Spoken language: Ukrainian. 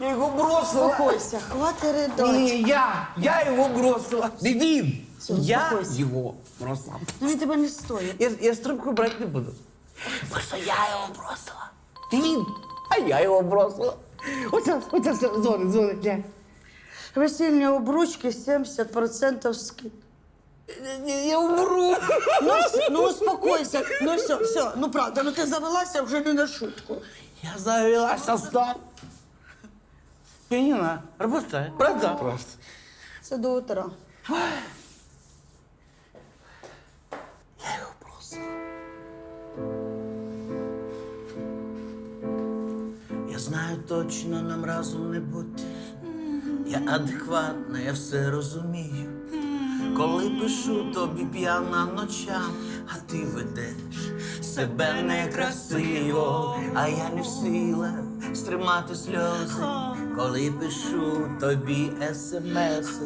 Я його бросила. Успокойся, хватит ридать. Ні, я, я його бросила. Не він. Все, я успокойся. його бросила. Ну він тебе не стоїть. Я, я стрибку брати не буду. Бо що я його бросила. Не він, а я його бросила. Оце, оце все, дзвонить, дзвонить. глянь. Весільні обручки 70% скид. Я, я умру. Ну, вс- ну успокойся. Ну все, все. Ну правда, ну ти завелася вже не на шутку. Я завелася став. Піаніно, робота, правда? Просто. Це до утра. Я його бросила. Я знаю точно нам разом не бути. Я адекватна, я все розумію. Коли пишу тобі п'яна ночам, а ти ведеш себе некрасиво, а я не в силах стримати сльози. Коли пишу тобі смси,